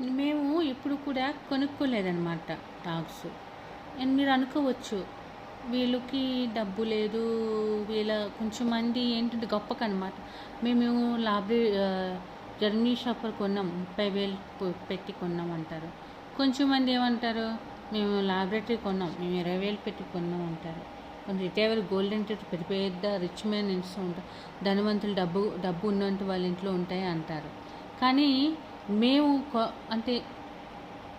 మేము ఇప్పుడు కూడా కొనుక్కోలేదన్నమాట డాగ్స్ అండ్ మీరు అనుకోవచ్చు వీళ్ళకి డబ్బు లేదు వీళ్ళ కొంచెం మంది ఏంటంటే గొప్పకనమాట మేము లాబ్రీ జర్మనీ షాపర్ కొన్నాం ముప్పై వేలు పెట్టి కొన్నాం అంటారు. కొంచెం మంది ఏమంటారు మేము లాబొరేటరీ కొన్నాం మేము ఇరవై వేలు పెట్టి కొన్నాం అంటారు. కొంచెం ఇటీవల గోల్డెన్ టెట్ పెద్ద పెద్ద రిచ్ మ్యాన్ ఇంట్లో ఉంటారు. ధనవంతులు డబ్బు డబ్బు ఉన్నట్టు వాళ్ళ ఇంట్లో ఉంటాయి అంటారు. కానీ మేము అంటే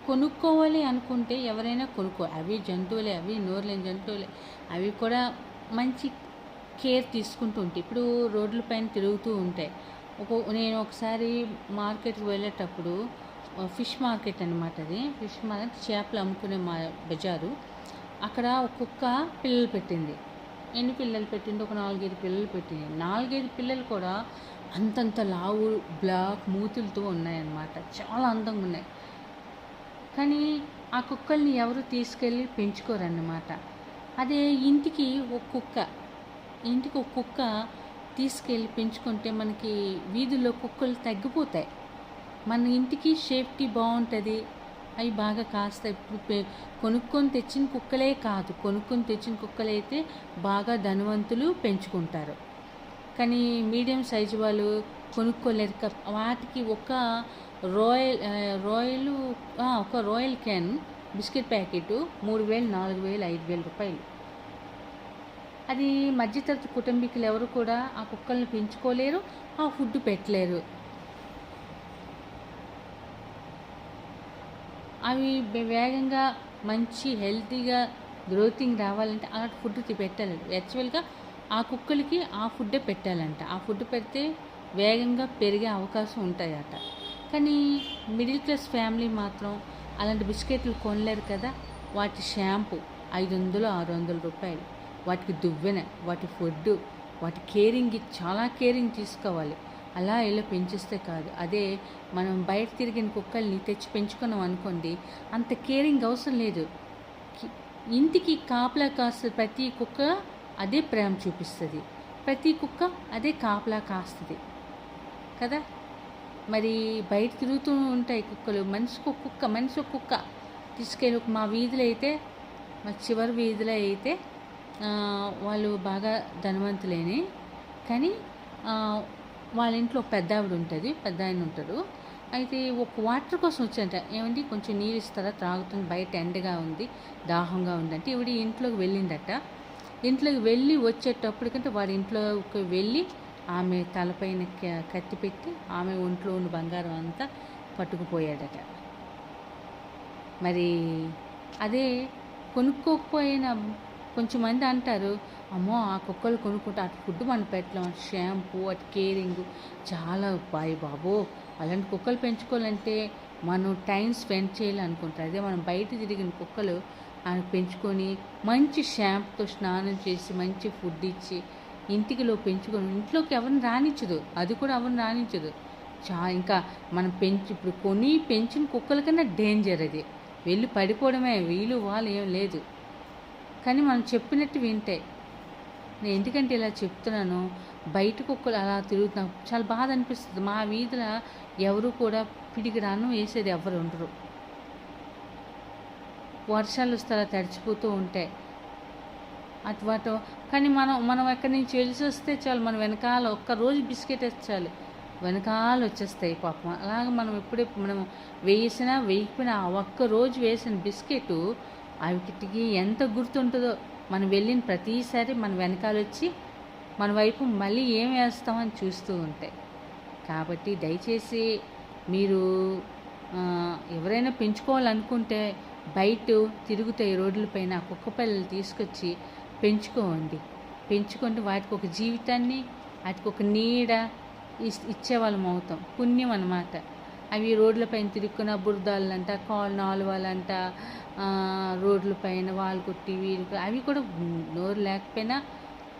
కొనుక్కోవాలి అనుకుంటే ఎవరైనా కొనుక్కో అవి జంతువులే అవి నోరులేని జంతువులే అవి కూడా మంచి కేర్ తీసుకుంటూ ఉంటాయి. ఇప్పుడు రోడ్ల పైన తిరుగుతూ ఉంటాయి. ఒక నేను ఒకసారి మార్కెట్కి వెళ్ళేటప్పుడు ఫిష్ మార్కెట్ అనమాట అది. ఫిష్ మార్కెట్ చేపలు అమ్ముకునే మా బజారు. అక్కడ ఒక కుక్క పిల్లలు పెట్టింది. ఎన్ని పిల్లలు పెట్టింది ఒక నాలుగైదు పిల్లలు పెట్టింది. నాలుగైదు పిల్లలు కూడా అంతంత లావు బ్లాక్ మూతులతో ఉన్నాయన్నమాట. చాలా అందంగా ఉన్నాయి కానీ ఆ కుక్కల్ని ఎవరు తీసుకెళ్ళి పెంచుకోరన్నమాట. అదే ఇంటికి ఒక కుక్క ఇంటికి ఒక కుక్క తీసుకెళ్ళి పెంచుకుంటే మనకి వీధుల్లో కుక్కలు తగ్గిపోతాయి. మన ఇంటికి సేఫ్టీ బాగుంటుంది అవి బాగా కాస్తాయి ఇప్పుడు కొనుక్కొని తెచ్చిన కుక్కలే కాదు. కొనుక్కొని తెచ్చిన కుక్కలైతే బాగా ధనవంతులు పెంచుకుంటారు. కానీ మీడియం సైజు వాళ్ళు కొనుక్కోలేరు వాటికి ఒక రాయల్ ఆ, రాయల్ ఒక రాయల్ క్యాన్ బిస్కెట్ ప్యాకెట్ మూడు వేలు నాలుగు వేలు ఐదు వేల రూపాయలు. అది మధ్యతరగతి కుటుంబీకులు ఎవరు కూడా ఆ కుక్కల్ని పెంచుకోలేరు ఆ ఫుడ్ పెట్టలేరు. అవి వేగంగా మంచి హెల్తీగా గ్రోతింగ్ రావాలంటే అలాంటి ఫుడ్ పెట్టాలి యాక్చువల్గా ఆ కుక్కలకి ఆ ఫుడ్డే పెట్టాలంట. ఆ ఫుడ్ పెడితే వేగంగా పెరిగే అవకాశం ఉంటాయట. కానీ మిడిల్ క్లాస్ ఫ్యామిలీ మాత్రం అలాంటి బిస్కెట్లు కొనలేరు కదా. వాటి షాంపూ ఐదు వందలు ఆరు వందల రూపాయలు. వాటికి దువ్వెన వాటి ఫుడ్ వాటి కేరింగ్ చాలా కేరింగ్ తీసుకోవాలి. అలా ఇలా పెంచిస్తే కాదు. అదే మనం బయట తిరిగిన కుక్కల్ని తెచ్చి పెంచుకున్నాం అనుకోండి అంత కేరింగ్ అవసరం లేదు. ఇంటికి కాపలా కాస్త ప్రతి కుక్క అదే ప్రేమ చూపిస్తుంది. ప్రతి కుక్క అదే కాపలా కాస్తుంది. కదా? మరి బయట తిరుగుతూ ఉంటాయి కుక్కలు. మనిషికి ఒక కుక్క మనిషి ఒక కుక్క. తీసుకెళ్ళి మా వీధిలో అయితే మా చివరి వీధిలో అయితే వాళ్ళు బాగా ధనవంతులేని. కానీ వాళ్ళ ఇంట్లో పెద్ద ఆవిడ ఉంటుంది పెద్ద ఆయన ఉంటాడు. అయితే ఒక వాటర్ కోసం వచ్చారంట ఏమండి కొంచెం నీళ్ళు ఇస్తారా? త్రాగుతుంది బయట ఎండగా ఉంది దాహంగా ఉందంటే ఇవిడ ఇంట్లోకి వెళ్ళిందట. ఇంట్లోకి వెళ్ళి వచ్చేటప్పటికంటే వారి ఇంట్లోకి వెళ్ళి ఆమె తలపైన క- కత్తి పెట్టి ఆమె ఒంట్లో ఉన్న బంగారం అంతా పట్టుకుపోయాడట. మరి అదే కొనుక్కోకపోయిన కొంచెం మంది అంటారు అమ్మో ఆ కుక్కలు కొనుక్కుంటే అటు ఫుడ్ మనం పెట్టలేం అటు షాంపూ అటు కేరింగ్ చాలా బాయ్ బాబో. అలాంటి కుక్కలు పెంచుకోవాలంటే మనం టైం స్పెండ్ చేయాలనుకుంటారు అదే మనం బయట తిరిగిన కుక్కలు ఆయన పెంచుకొని మంచి షాంపుతో స్నానం చేసి మంచి ఫుడ్ ఇచ్చి ఇంటికిలో పెంచుకొని ఇంట్లోకి ఎవరిని రానిచ్చదు. అది కూడా ఎవరిని రానిచ్చదు. చా ఇంకా మనం పెంచి ఇప్పుడు కొని పెంచిన కుక్కల కన్నా డేంజర్ అది. వెళ్ళి పడిపోవడమే వీలు వాళ్ళు ఏం లేదు. కానీ మనం చెప్పినట్టు వింటాయి నేను ఎందుకంటే ఇలా చెప్తున్నాను? బయట కుక్కలు అలా తిరుగుతున్నాం చాలా బాధ అనిపిస్తుంది. మా వీధిలో ఎవరు కూడా పిడికి అన్నం వేసేది ఎవరు ఉండరు. వర్షాలు వస్తారా అలా తడిచిపోతూ ఉంటాయి. అటువాటు కానీ మనం మనం ఎక్కడి నుంచి వెళ్ళి వస్తే చాలు మనం వెనకాల ఒక్క రోజు బిస్కెట్ చాలు వెనకాల వచ్చేస్తాయి పాపం. అలాగే మనం ఎప్పుడే మనం వేసినా వేయకపోయినా ఒక్క రోజు వేసిన బిస్కెట్ వాటికి ఎంత గుర్తుంటుందో. మనం వెళ్ళిన ప్రతిసారి మన వెనకాల వచ్చి మన వైపు మళ్ళీ ఏం వేస్తామని చూస్తూ ఉంటాయి కాబట్టి దయచేసి మీరు ఎవరైనా పెంచుకోవాలనుకుంటే బయట తిరుగుతాయి రోడ్లపైన కుక్క పిల్లలు తీసుకొచ్చి పెంచుకోండి. పెంచుకుంటే వాటికి ఒక జీవితాన్ని వాటికి ఒక నీడ ఇచ్చేవాళ్ళం అవుతాం. పుణ్యం అన్నమాట. అవి రోడ్లపైన తిరుక్కున్న బురదాలంట కాళ్ళు నాలువాలంట రోడ్లపైన వాళ్ళు కొట్టి వీళ్ళు అవి కూడా నోరు లేకపోయినా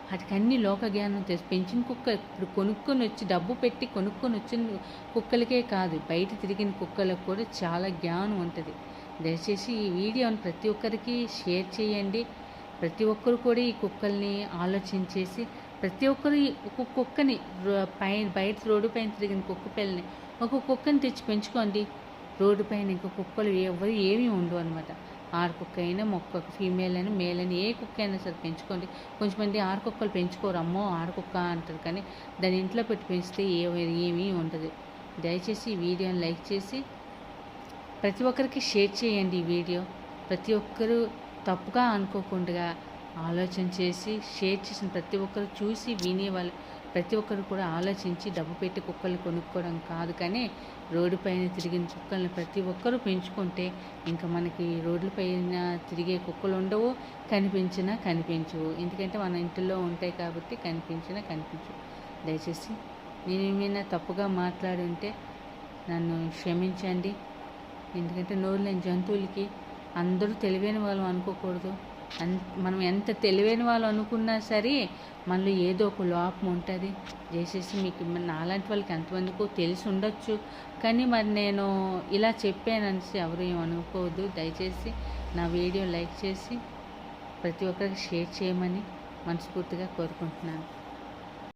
వాటికన్నీ లోక జ్ఞానం తెలుసు పెంచిన కుక్క ఇప్పుడు కొనుక్కొని వచ్చి డబ్బు పెట్టి కొనుక్కొని వచ్చిన కుక్కలకే కాదు బయట తిరిగిన కుక్కలకు కూడా చాలా జ్ఞానం ఉంటుంది. దయచేసి ఈ వీడియోని ప్రతి ఒక్కరికి షేర్ చేయండి. ప్రతి ఒక్కరు కూడా ఈ కుక్కల్ని ఆలోచించేసి ప్రతి ఒక్కరు ఈ ఒక్కొక్క కుక్కని పైన బయట రోడ్డు పైన తిరిగిన కుక్క పిల్లని ఒక కుక్కని తెచ్చి పెంచుకోండి. రోడ్డు పైన ఇంకా కుక్కలు ఎవరు ఏమీ ఉండవు అనమాట ఆరు కుక్క అయినా మొక్క ఫీమేల్ అయినా మేల్ అయినా ఏ కుక్క అయినా సరే పెంచుకోండి. కొంచెమంది ఆరు కుక్కలు పెంచుకోరు. అమ్మో ఆరు కుక్క అంటారు కానీ దాని ఇంట్లో పెట్టి పెంచితే ఏ ఏమీ ఉండదు. దయచేసి ఈ వీడియోని లైక్ చేసి ప్రతి ఒక్కరికి షేర్ చేయండి ఈ వీడియో. ప్రతి ఒక్కరూ తప్పుగా అనుకోకుండా ఆలోచన చేసి షేర్ చేసిన ప్రతి ఒక్కరు చూసి వినే వాళ్ళు ప్రతి ఒక్కరు కూడా ఆలోచించి డబ్బు పెట్టి కుక్కలు కొనుక్కోవడం కాదు కానీ రోడ్డుపైన తిరిగిన కుక్కల్ని ప్రతి ఒక్కరూ పెంచుకుంటే ఇంకా మనకి రోడ్లపైన తిరిగే కుక్కలు ఉండవు కనిపించినా కనిపించవు. ఎందుకంటే మన ఇంటిలో ఉంటాయి కాబట్టి కనిపించినా కనిపించవు. దయచేసి నేను ఏమైనా తప్పుగా మాట్లాడి ఉంటే నన్ను క్షమించండి. ఎందుకంటే నోరు లేని జంతువులకి అందరూ తెలివైన వాళ్ళు అనుకోకూడదు. మనం ఎంత తెలివైన వాళ్ళు అనుకున్నా సరే మనలో ఏదో ఒక లోపం ఉంటుంది. దయచేసి మీకు నాలాంటి వాళ్ళకి ఎంతమందికో తెలిసి ఉండొచ్చు. కానీ మరి నేను ఇలా చెప్పానని ఎవరు ఏం అనుకోవద్దు. దయచేసి నా వీడియో లైక్ చేసి ప్రతి ఒక్కరికి షేర్ చేయమని మనస్ఫూర్తిగా కోరుకుంటున్నాను.